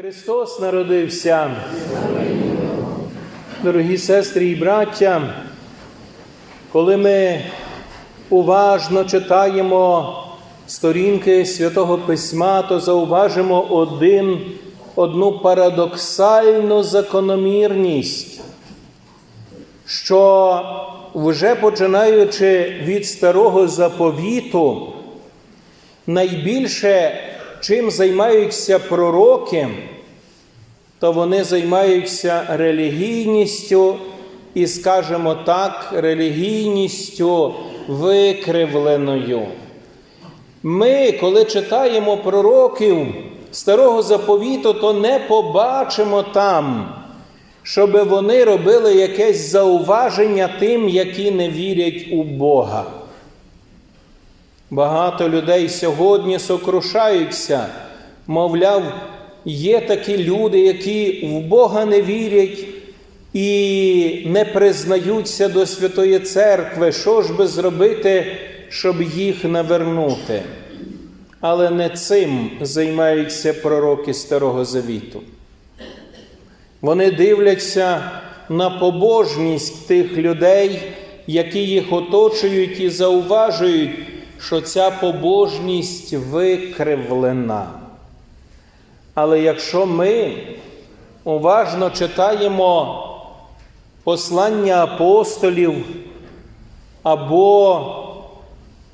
Христос народився. Дорогі сестри і браття, коли ми уважно читаємо сторінки Святого Письма, то зауважимо один, одну парадоксальну закономірність, що вже починаючи від старого заповіту, найбільше чим займаються пророки, то вони займаються релігійністю і, скажімо так, релігійністю викривленою. Ми, коли читаємо пророків старого заповіту, то не побачимо там, щоб вони робили якесь зауваження тим, які не вірять у Бога. Багато людей сьогодні сокрушаються, мовляв, є такі люди, які в Бога не вірять і не признаються до Святої Церкви. Що ж би зробити, щоб їх навернути? Але не цим займаються пророки Старого Завіту. Вони дивляться на побожність тих людей, які їх оточують і зауважують що ця побожність викривлена. Але якщо ми уважно читаємо послання апостолів або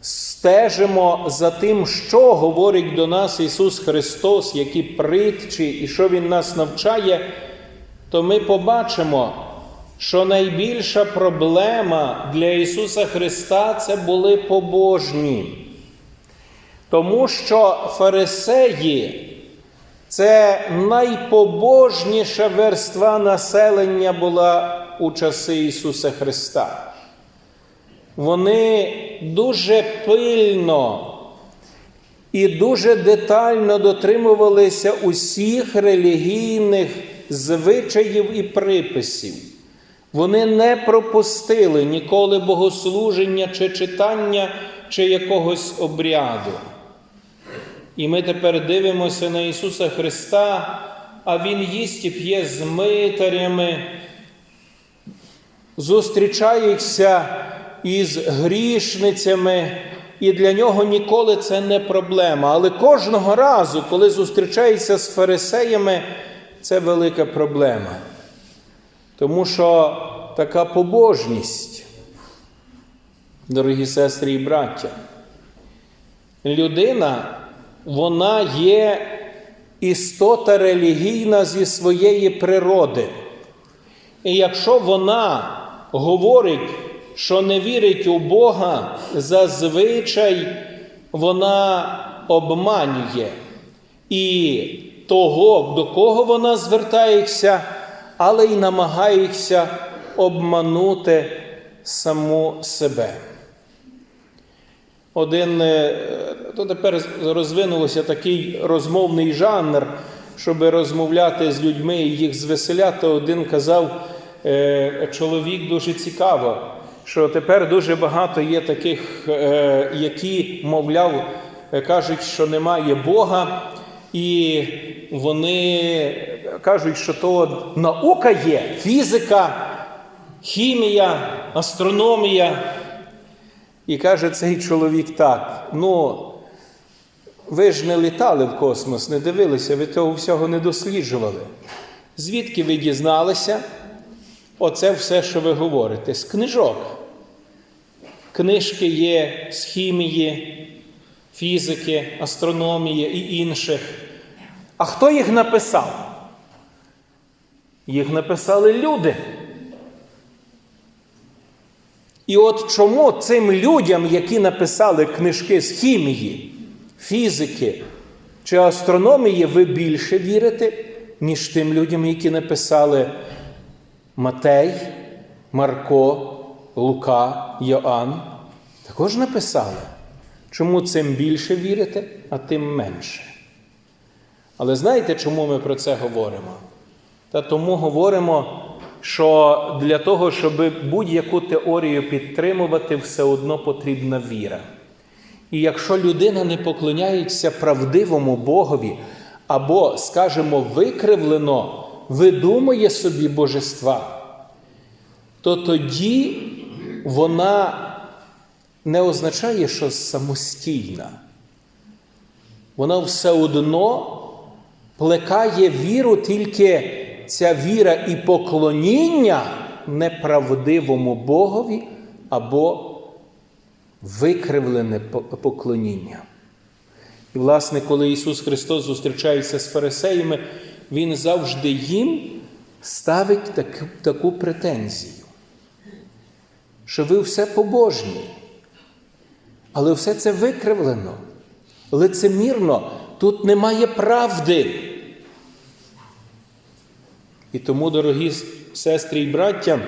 стежимо за тим, що говорить до нас Ісус Христос, які притчі і що Він нас навчає, то ми побачимо, що найбільша проблема для Ісуса Христа це були побожні. Тому що фарисеї це найпобожніша верства населення була у часи Ісуса Христа. Вони дуже пильно і дуже детально дотримувалися усіх релігійних звичаїв і приписів. Вони не пропустили ніколи богослуження чи читання чи якогось обряду. І ми тепер дивимося на Ісуса Христа, а Він їсть і п'є з митарями, зустрічається із грішницями, і для нього ніколи це не проблема. Але кожного разу, коли зустрічається з фарисеями, це велика проблема. Тому що така побожність, дорогі сестри і браття, людина, вона є істота релігійна зі своєї природи. І якщо вона говорить, що не вірить у Бога, зазвичай вона обманює і того, до кого вона звертається, але й намагається обманути саму себе. Один, то тепер розвинулося такий розмовний жанр, щоб розмовляти з людьми і їх звеселяти. Один казав, чоловік дуже цікаво, що тепер дуже багато є таких, які, мовляв, кажуть, що немає Бога. І вони кажуть, що то наука є, фізика, хімія, астрономія. І каже цей чоловік так: ну, ви ж не літали в космос, не дивилися, ви того всього не досліджували. Звідки ви дізналися оце все, що ви говорите? З книжок. Книжки є з хімії, фізики, астрономії і інших. А хто їх написав? Їх написали люди. І от чому цим людям, які написали книжки з хімії, фізики чи астрономії, ви більше вірите, ніж тим людям, які написали Матей, Марко, Лука, Йоанн? Також написали. Чому цим більше вірите, а тим менше? Але знаєте, чому ми про це говоримо? Та тому говоримо, що для того, щоб будь-яку теорію підтримувати, все одно потрібна віра. І якщо людина не поклоняється правдивому Богові, або, скажімо, викривлено видумує собі божества, то тоді вона не означає, що самостійна. Вона все одно плекає віру, тільки ця віра і поклоніння неправдивому Богові або викривлене поклоніння. І, власне, коли Ісус Христос зустрічається з фарисеями, Він завжди їм ставить таку, таку претензію, що ви все побожні, але все це викривлено, лицемірно, тут немає правди. І тому, дорогі сестри і браття,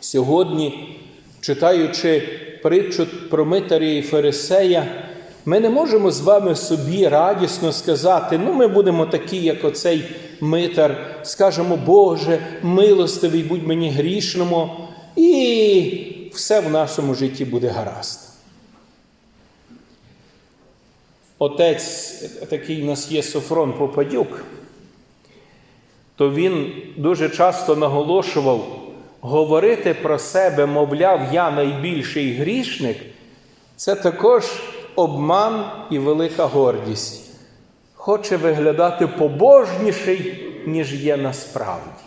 сьогодні, читаючи притчу про Митаря і Фарисея, ми не можемо з вами собі радісно сказати, ну ми будемо такі, як оцей митар, скажемо, Боже, милостивий, будь мені грішному, і все в нашому житті буде гаразд. Отець, такий у нас є Софрон Попадюк, то він дуже часто наголошував говорити про себе, мовляв, я найбільший грішник, це також обман і велика гордість. Хоче виглядати побожніший, ніж є насправді.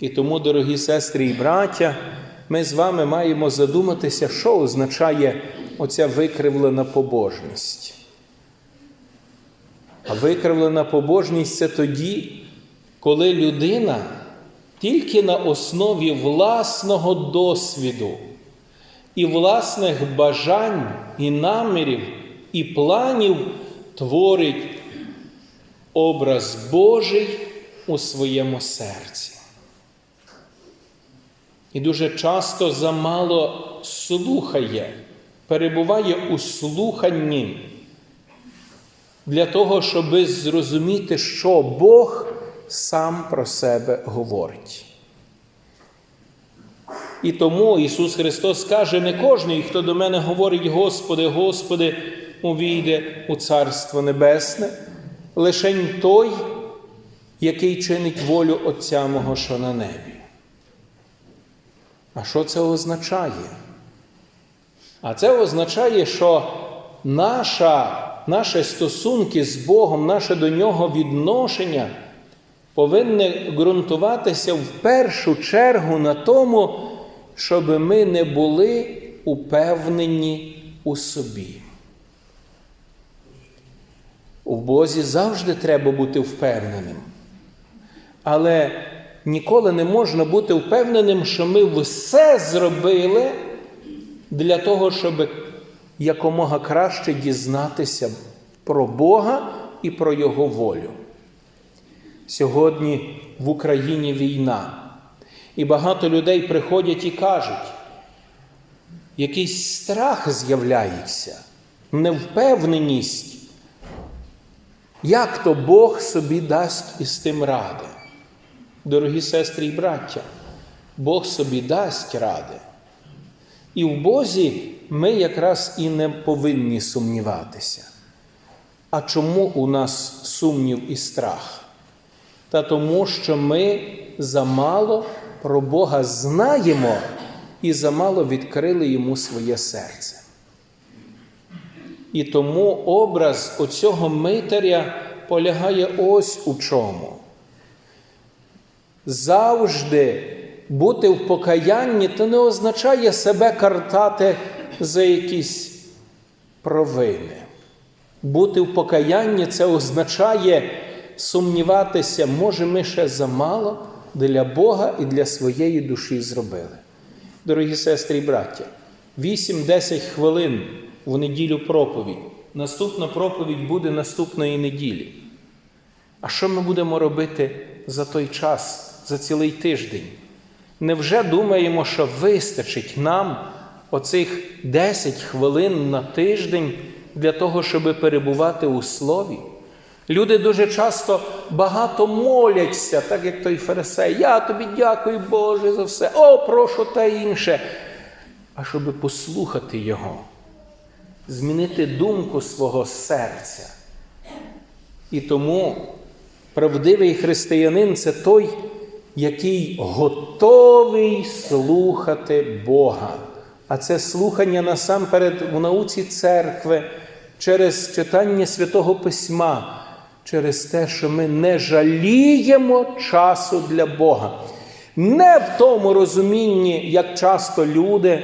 І тому, дорогі сестри і браття, ми з вами маємо задуматися, що означає оця викривлена побожність. А викривлена побожність це тоді, коли людина тільки на основі власного досвіду і власних бажань, і намірів, і планів творить образ Божий у своєму серці. І дуже часто замало слухає, перебуває у слуханні для того, щоб зрозуміти, що Бог сам про себе говорить. І тому Ісус Христос каже, не кожний, хто до мене говорить, Господи, Господи, увійде у Царство Небесне, лишень той, який чинить волю Отця Мого, що на небі. А що це означає? А це означає, що наша, наші стосунки з Богом, наше до Нього відношення повинне ґрунтуватися в першу чергу на тому, щоб ми не були упевнені у собі. У Бозі завжди треба бути впевненим. Але ніколи не можна бути впевненим, що ми все зробили для того, щоб якомога краще дізнатися про Бога і про Його волю. Сьогодні в Україні війна. І багато людей приходять і кажуть, якийсь страх з'являється, невпевненість. Як то Бог собі дасть із тим ради? Дорогі сестри і браття, Бог собі дасть ради. І в Бозі ми якраз і не повинні сумніватися. А чому у нас сумнів і страх? Та тому, що ми замало про Бога знаємо і замало відкрили йому своє серце. І тому образ оцього митаря полягає ось у чому. Завжди бути в покаянні то не означає себе картати за якісь провини. Бути в покаянні це означає сумніватися, може, ми ще замало для Бога і для своєї душі зробили. Дорогі сестри і браття, 8-10 хвилин в неділю проповідь. Наступна проповідь буде наступної неділі. А що ми будемо робити за той час, за цілий тиждень? Невже думаємо, що вистачить нам оцих 10 хвилин на тиждень для того, щоб перебувати у слові? Люди дуже часто багато моляться, так як той Фарисей. Я тобі дякую, Боже, за все. О, прошу те інше. А щоб послухати Його, змінити думку свого серця І тому правдивий християнин це той, який готовий слухати Бога. А це слухання насамперед в науці церкви через читання Святого Письма, через те, що ми не жаліємо часу для Бога. Не в тому розумінні, як часто люди,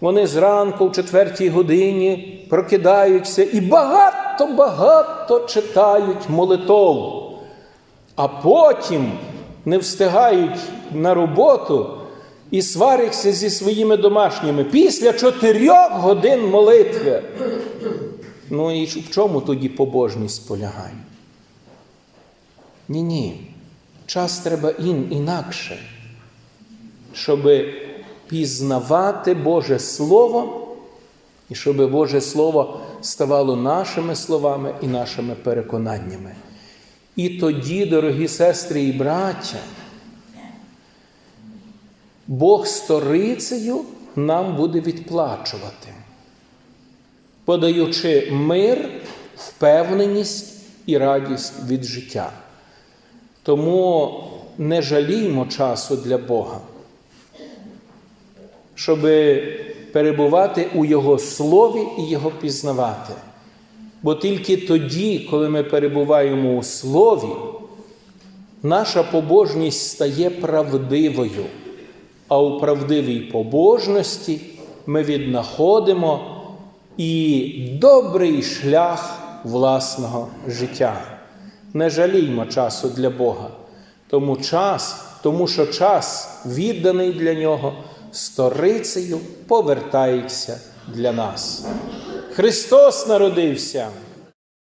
вони зранку в четвертій годині прокидаються і багато-багато читають молитов, а потім не встигають на роботу і сваряться зі своїми домашніми після чотирьох годин молитви. Ну і в чому тоді побожність полягає? Ні, ні. Час треба ін, інакше, щоб пізнавати Боже Слово, і щоб Боже Слово ставало нашими словами і нашими переконаннями. І тоді, дорогі сестри і браття, Бог сторицею нам буде відплачувати, подаючи мир, впевненість і радість від життя. Тому не жаліймо часу для Бога, щоб перебувати у Його слові і Його пізнавати. Бо тільки тоді, коли ми перебуваємо у Слові, наша побожність стає правдивою, а у правдивій побожності ми віднаходимо і добрий шлях власного життя. Не жаліймо часу для Бога, тому час, тому що час, відданий для нього, сторицею повертається для нас. Христос народився.